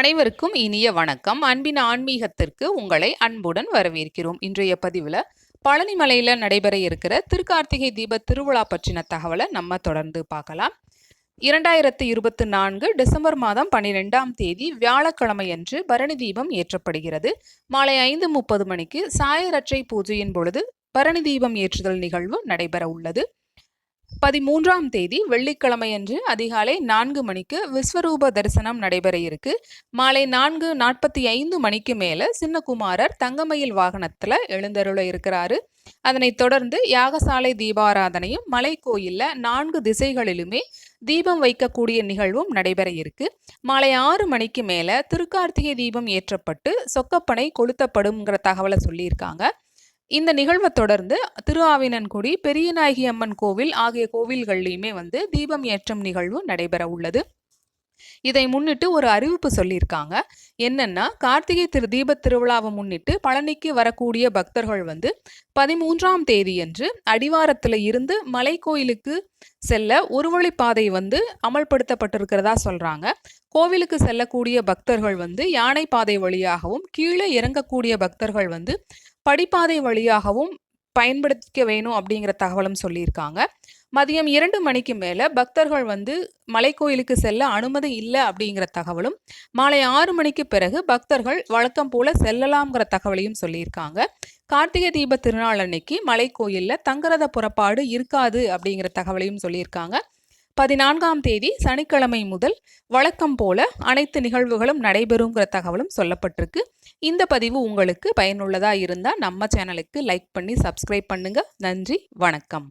அனைவருக்கும் இனிய வணக்கம். அன்பின் ஆன்மீகத்திற்கு உங்களை அன்புடன் வரவேற்கிறோம். இன்றைய பதிவில் பழனிமலையில் நடைபெற இருக்கிற திருக்கார்த்திகை தீப திருவிழா பற்றின தகவலை நம்ம தொடர்ந்து பார்க்கலாம். இரண்டாயிரத்து இருபத்தி நான்கு டிசம்பர் மாதம் பன்னிரெண்டாம் தேதி வியாழக்கிழமையன்று பரணி தீபம் ஏற்றப்படுகிறது. மாலை ஐந்து முப்பது மணிக்கு சாயரட்சை பூஜையின் பொழுது பரணி தீபம் ஏற்றுதல் நிகழ்வு நடைபெற உள்ளது. பதிமூன்றாம் தேதி வெள்ளிக்கிழமையன்று அதிகாலை நான்கு மணிக்கு விஸ்வரூப தரிசனம் நடைபெற இருக்கு. மாலை நான்கு நாற்பத்தி ஐந்து மணிக்கு மேல சின்னகுமாரர் தங்கமயில் வாகனத்துல எழுந்தருள இருக்கிறாரு. அதனைத் தொடர்ந்து யாகசாலை தீபாராதனையும் மலை கோயில்ல நான்கு திசைகளிலுமே தீபம் வைக்கக்கூடிய நிகழ்வும் நடைபெற இருக்கு. மாலை ஆறு மணிக்கு மேல திருக்கார்த்திகை தீபம் ஏற்றப்பட்டு சொக்கப்பனை கொளுத்தப்படும்ங்கிற தகவலை சொல்லியிருக்காங்க. இந்த நிகழ்வை தொடர்ந்து திருஆவினன்குடி பெரியநாயகி அம்மன் கோவில் ஆகிய கோவில்கள்லையுமே வந்து தீபம் ஏற்றும் நிகழ்வு நடைபெற உள்ளது. இதை முன்னிட்டு ஒரு அறிவிப்பு சொல்லியிருக்காங்க. என்னன்னா கார்த்திகை திரு தீப திருவிழாவை முன்னிட்டு பழனிக்கு வரக்கூடிய பக்தர்கள் வந்து பதிமூன்றாம் தேதியன்று அடிவாரத்தில் இருந்து மலை கோயிலுக்கு செல்ல ஒரு வழிப்பாதை வந்து அமல்படுத்தப்பட்டிருக்கிறதா சொல்றாங்க. கோவிலுக்கு செல்லக்கூடிய பக்தர்கள் வந்து யானை பாதை வழியாகவும் கீழே இறங்கக்கூடிய பக்தர்கள் வந்து படிப்பாதை வழியாகவும் பயன்படுத்திக்க வேணும் அப்படிங்கிற தகவலும் சொல்லியிருக்காங்க. மதியம் இரண்டு மணிக்கு மேலே பக்தர்கள் வந்து மலைக்கோயிலுக்கு செல்ல அனுமதி இல்லை அப்படிங்கிற தகவலும் மாலை ஆறு மணிக்கு பிறகு பக்தர்கள் வழக்கம் போல செல்லலாம்ங்கிற தகவலையும் சொல்லியிருக்காங்க. கார்த்திகை தீப திருநாள் அன்னைக்கு மலைக்கோயிலில் தங்கரத புறப்பாடு இருக்காது அப்படிங்கிற தகவலையும் சொல்லியிருக்காங்க. பதினான்காம் தேதி சனிக்கிழமை முதல் வழக்கம் போல அனைத்து நிகழ்வுகளும் நடைபெறுங்கிற தகவலும் சொல்லப்பட்டிருக்கு. இந்த பதிவு உங்களுக்கு பயனுள்ளதாக இருந்தால் நம்ம சேனலுக்கு லைக் பண்ணி சப்ஸ்கிரைப் பண்ணுங்கள் நன்றி வணக்கம்.